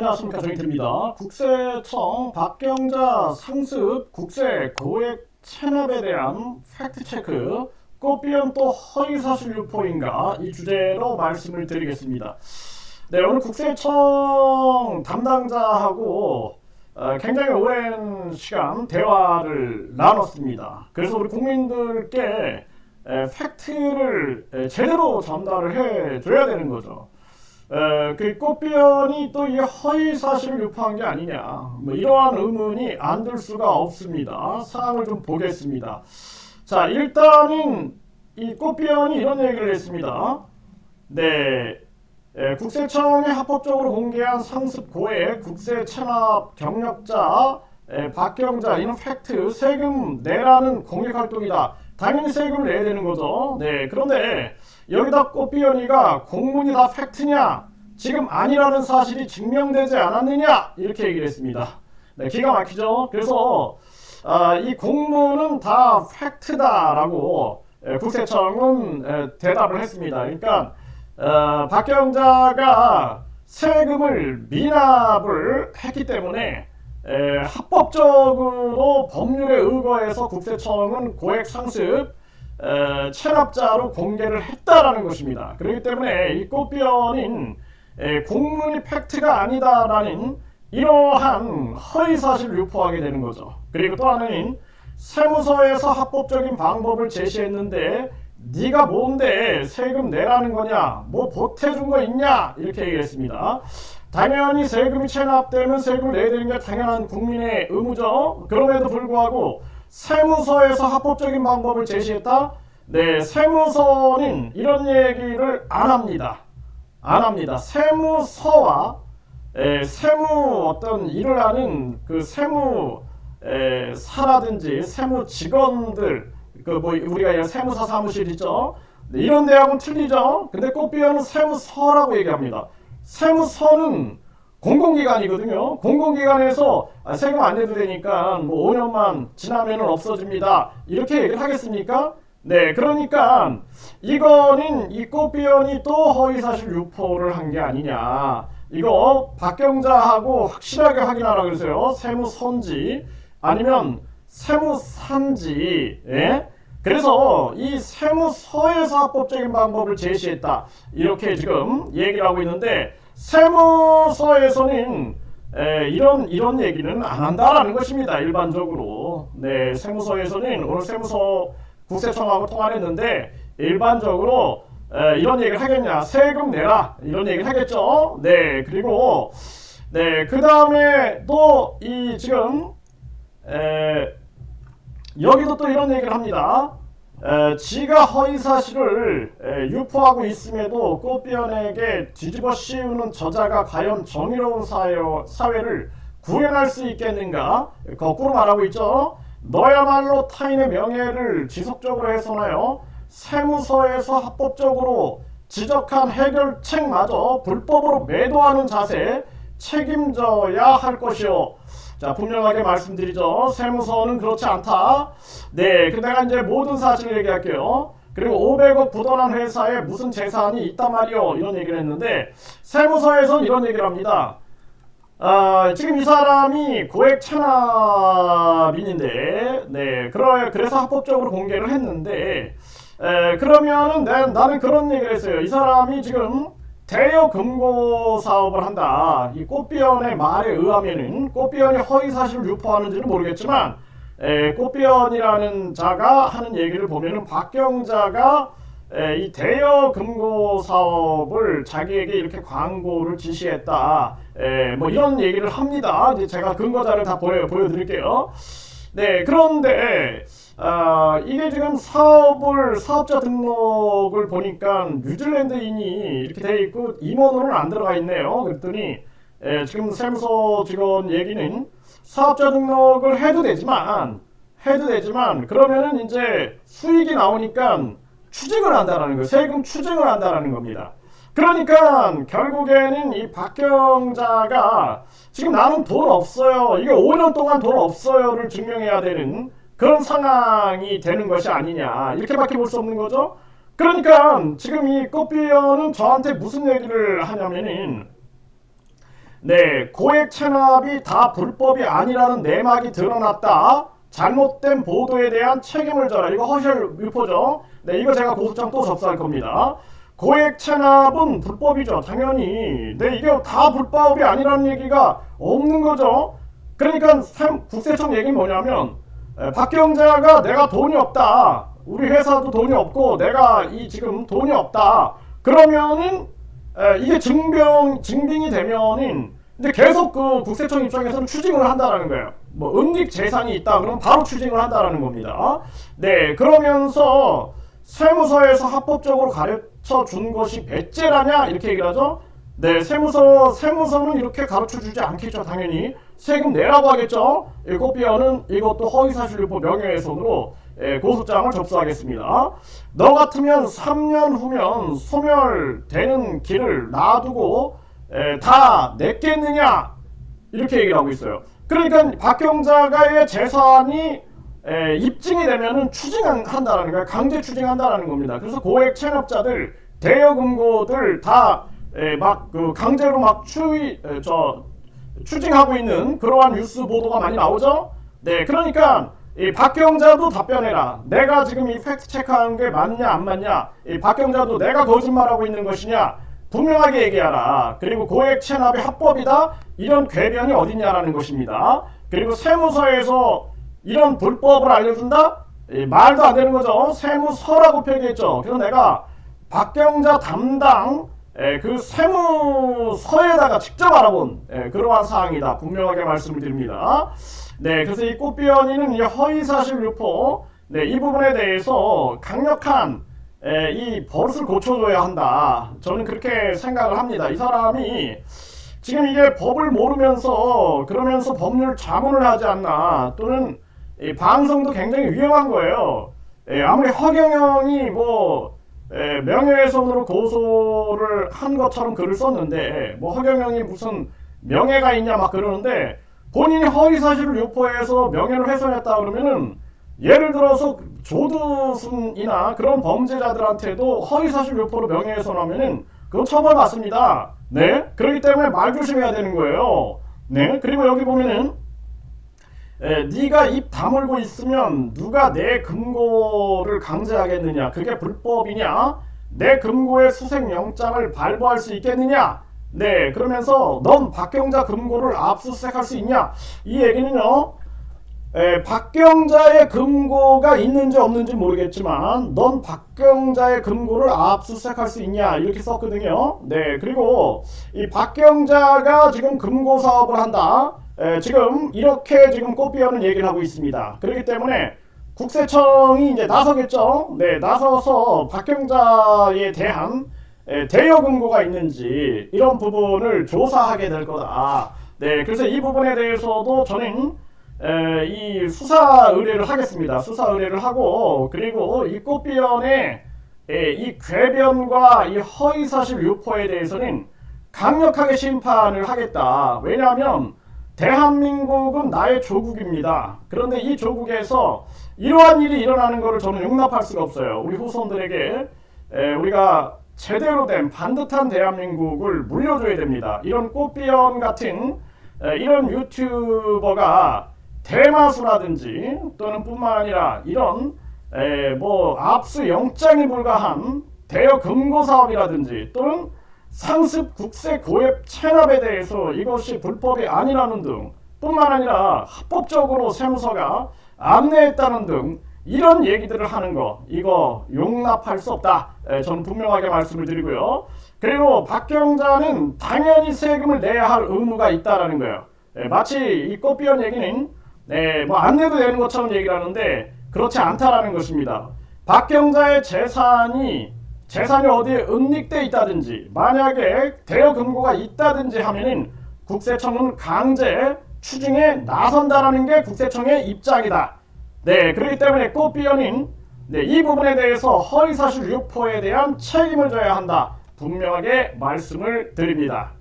안녕하십니까 정인태입니다. 국세청 박경자 상습 국세 고액 체납에 대한 팩트체크 꽃비연 또 허위사실 유포인가 이 주제로 말씀을 드리겠습니다. 네 오늘 국세청 담당자하고 어, 굉장히 오랜 시간 대화를 나눴습니다. 그래서 우리 국민들께 에, 팩트를 에, 제대로 전달을 해줘야 되는 거죠. 에, 그 꽃비연이 또 이 허위 사실을 유포한 게 아니냐 뭐 이러한 의문이 안 들 수가 없습니다. 사항을 좀 보겠습니다. 자 일단은 이 꽃비연이 이런 얘기를 했습니다. 네. 에, 국세청이 합법적으로 공개한 상습 고액 국세 체납 경력자 에, 박경자 이는 팩트 세금 내라는 공익 활동이다. 당연히 세금을 내야 되는 거죠. 네. 그런데 여기다 꽃비연이가 공문이 다 팩트냐? 지금 아니라는 사실이 증명되지 않았느냐? 이렇게 얘기를 했습니다. 네, 기가 막히죠. 그래서 아, 이 공문은 다 팩트다라고 에, 국세청은 에, 대답을 했습니다. 그러니까 어, 박경자가 세금을 미납을 했기 때문에 에, 합법적으로 법률에 의거해서 국세청은 고액 상습 에, 체납자로 공개를 했다라는 것입니다. 그렇기 때문에 이 꽃비연인 에, 공문이 팩트가 아니다라는 이러한 허위 사실을 유포하게 되는 거죠. 그리고 또 하나는 세무서에서 합법적인 방법을 제시했는데 네가 뭔데 세금 내라는 거냐? 뭐 보태준 거 있냐? 이렇게 얘기했습니다. 당연히 세금이 체납되면 세금을 내야 되는 게 당연한 국민의 의무죠. 그럼에도 불구하고 세무서에서 합법적인 방법을 제시했다. 네, 세무서는 이런 얘기를 안 합니다. 안 합니다. 세무서와 에, 세무 어떤 일을 하는 그 세무 에, 사라든지 세무 직원들 그 뭐 우리가 세무사 사무실 있죠. 네, 이런 데하고는 틀리죠. 근데 꽃비어는 세무서라고 얘기합니다. 세무서는 공공기관이거든요. 공공기관에서 아, 세금 안 내도 되니까 뭐 5년만 지나면은 없어집니다. 이렇게 얘기를 하겠습니까? 네, 그러니까 이거는 이 꽃비연이 또 허위사실 유포를 한 게 아니냐. 이거 박경자하고 확실하게 확인하라 그러세요. 세무선지 아니면 세무산지. 예? 그래서 이 세무서에서 합법적인 방법을 제시했다. 이렇게 지금 얘기를 하고 있는데 세무서에서는 에, 이런 이런 얘기는 안 한다라는 것입니다. 일반적으로. 네, 세무서에서는 오늘 세무서 국세청하고 통화를 했는데 일반적으로 에, 이런 얘기를 하겠냐? 세금 내라. 이런 얘기를 하겠죠. 네, 그리고 네, 그 다음에 또 이 지금 에, 여기도 또 이런 얘기를 합니다. 에, 지가 허위 사실을 에, 유포하고 있음에도 꽃비연에게 뒤집어 씌우는 저자가 과연 정의로운 사회, 사회를 구현할 수 있겠는가? 거꾸로 말하고 있죠. 너야말로 타인의 명예를 지속적으로 훼손하여 세무서에서 합법적으로 지적한 해결책마저 불법으로 매도하는 자세 책임져야 할 것이요. 자, 분명하게 말씀드리죠. 세무서는 그렇지 않다. 네, 그 내가 이제 모든 사실을 얘기할게요. 그리고 500억 부도난 회사에 무슨 재산이 있단 말이요. 이런 얘기를 했는데, 세무서에서는 이런 얘기를 합니다. 아, 지금 이 사람이 고액 체납인인데, 네, 그러, 그래서 합법적으로 공개를 했는데, 에, 그러면은 내, 나는 그런 얘기를 했어요. 이 사람이 지금 대여 금고 사업을 한다. 이 꽃비연의 말에 의하면은 꽃비연이 허위 사실을 유포하는지는 모르겠지만 에, 꽃비연이라는 자가 하는 얘기를 보면은 박경자가 에, 이 대여 금고 사업을 자기에게 이렇게 광고를 지시했다. 에, 뭐 이런 얘기를 합니다. 이제 제가 근거자를 다 보여 보여드릴게요. 네, 그런데 아, 이게 지금 사업을 사업자 등록을 보니까 뉴질랜드인이 이렇게 돼 있고 임원으로는 안 들어가 있네요. 그랬더니 에, 지금 세무서 직원 얘기는 사업자 등록을 해도 되지만 해도 되지만 그러면은 이제 수익이 나오니까 추징을 한다라는 거예요. 세금 추징을 한다라는 겁니다. 그러니까 결국에는 이 박경자가 지금 나는 돈 없어요. 이게 5년 동안 돈 없어요를 증명해야 되는 그런 상황이 되는 것이 아니냐 이렇게밖에 볼 수 없는 거죠. 그러니까 지금 이 꽃비어는 저한테 무슨 얘기를 하냐면은 네, 고액 체납이 다 불법이 아니라는 내막이 드러났다. 잘못된 보도에 대한 책임을 져라. 이거 허실 유포죠. 네, 이거 제가 고소장 또 접수할 겁니다. 고액 체납은 불법이죠. 당연히. 네, 이게 다 불법이 아니라는 얘기가 없는 거죠. 그러니까 참 국세청 얘기는 뭐냐면 에, 박경자가 내가 돈이 없다. 우리 회사도 돈이 없고 내가 이 지금 돈이 없다. 그러면은 에, 이게 증명 증빙이 되면은 이제 계속 그 국세청 입장에서는 추징을 한다라는 거예요. 뭐 은닉 재산이 있다 그러면 바로 추징을 한다라는 겁니다. 네, 그러면서 세무서에서 합법적으로 가르 쳐준 것이 배째라냐 이렇게 얘기를 하죠. 네, 세무서 세무서는 이렇게 가르쳐 주지 않겠죠, 당연히 세금 내라고 하겠죠. 이 꽃비어는 이것도 허위사실유포 명예훼손으로 예, 고소장을 접수하겠습니다. 너 같으면 3년 후면 소멸되는 길을 놔두고 에, 다 냈겠느냐 이렇게 얘기를 하고 있어요. 그러니까 박경자가의 재산이 에, 입증이 되면은 추징한다라는 거야. 강제 추징한다라는 겁니다. 그래서 고액 체납자들 대여금고들 다막 그 강제로 막 추이 에, 저 추징하고 있는 그러한 뉴스 보도가 많이 나오죠. 네, 그러니까 이 박경자도 답변해라. 내가 지금 이 팩트 체크하는 게 맞냐 안 맞냐. 이 박경자도 내가 거짓말하고 있는 것이냐 분명하게 얘기하라. 그리고 고액 체납이 합법이다. 이런 궤변이 어딨냐라는 것입니다. 그리고 세무서에서 이런 불법을 알려준다? 이 말도 안 되는 거죠. 세무서라고 표기했죠. 그래서 내가 박경자 담당 에, 그 세무서에다가 직접 알아본 에, 그러한 사항이다. 분명하게 말씀을 드립니다. 네, 그래서 이 꽃비연이는 이 허위사실 유포, 네, 이 부분에 대해서 강력한 에, 이 버릇을 고쳐줘야 한다. 저는 그렇게 생각을 합니다. 이 사람이 지금 이게 법을 모르면서 그러면서 법률 자문을 하지 않나 또는 이 방송도 굉장히 위험한 거예요. 예, 아무리 허경영이 뭐 예, 명예훼손으로 고소를 한 것처럼 글을 썼는데 뭐 허경영이 무슨 명예가 있냐 막 그러는데 본인이 허위 사실을 유포해서 명예를 훼손했다 그러면은 예를 들어서 조두순이나 그런 범죄자들한테도 허위 사실 유포로 명예훼손하면은 그건 처벌받습니다. 네, 그렇기 때문에 말 조심해야 되는 거예요. 네, 그리고 여기 보면은 에, 네가 입 다물고 있으면 누가 내 금고를 강제하겠느냐? 그게 불법이냐? 내 금고의 수색 영장을 발부할 수 있겠느냐? 네, 그러면서 넌 박경자 금고를 압수수색할 수 있냐? 이 얘기는요. 에, 박경자의 금고가 있는지 없는지 모르겠지만 넌 박경자의 금고를 압수수색할 수 있냐 이렇게 썼거든요. 네 그리고 이 박경자가 지금 금고 사업을 한다. 에, 지금 이렇게 지금 꽃비어는 얘기를 하고 있습니다. 그렇기 때문에 국세청이 이제 나서겠죠. 네 나서서 박경자에 대한 에, 대여 금고가 있는지 이런 부분을 조사하게 될 거다. 네 그래서 이 부분에 대해서도 저는 에, 이 수사 의뢰를 하겠습니다. 수사 의뢰를 하고 그리고 이 꽃비연의 에, 이 궤변과 이 허위사실 유포에 대해서는 강력하게 심판을 하겠다. 왜냐하면 대한민국은 나의 조국입니다. 그런데 이 조국에서 이러한 일이 일어나는 것을 저는 용납할 수가 없어요. 우리 후손들에게 에, 우리가 제대로 된 반듯한 대한민국을 물려줘야 됩니다. 이런 꽃비연 같은 에, 이런 유튜버가 대마수라든지 또는 뿐만 아니라 이런 에, 뭐 압수 영장이 불가한 대여 금고 사업이라든지 또는 상습 국세 고액 체납에 대해서 이것이 불법이 아니라는 등 뿐만 아니라 합법적으로 세무서가 안내했다는 등 이런 얘기들을 하는 거 이거 용납할 수 없다. 에, 저는 분명하게 말씀을 드리고요. 그리고 박경자는 당연히 세금을 내야 할 의무가 있다라는 거예요. 에, 마치 이 꽃비연 얘기는 네, 뭐 안 내도 되는 것처럼 얘기를 하는데 그렇지 않다라는 것입니다. 박경자의 재산이 재산이 어디에 은닉돼 있다든지 만약에 대여 금고가 있다든지 하면은 국세청은 강제 추징에 나선다라는 게 국세청의 입장이다. 네, 그렇기 때문에 꽃비연인 네, 이 부분에 대해서 허위사실 유포에 대한 책임을 져야 한다. 분명하게 말씀을 드립니다.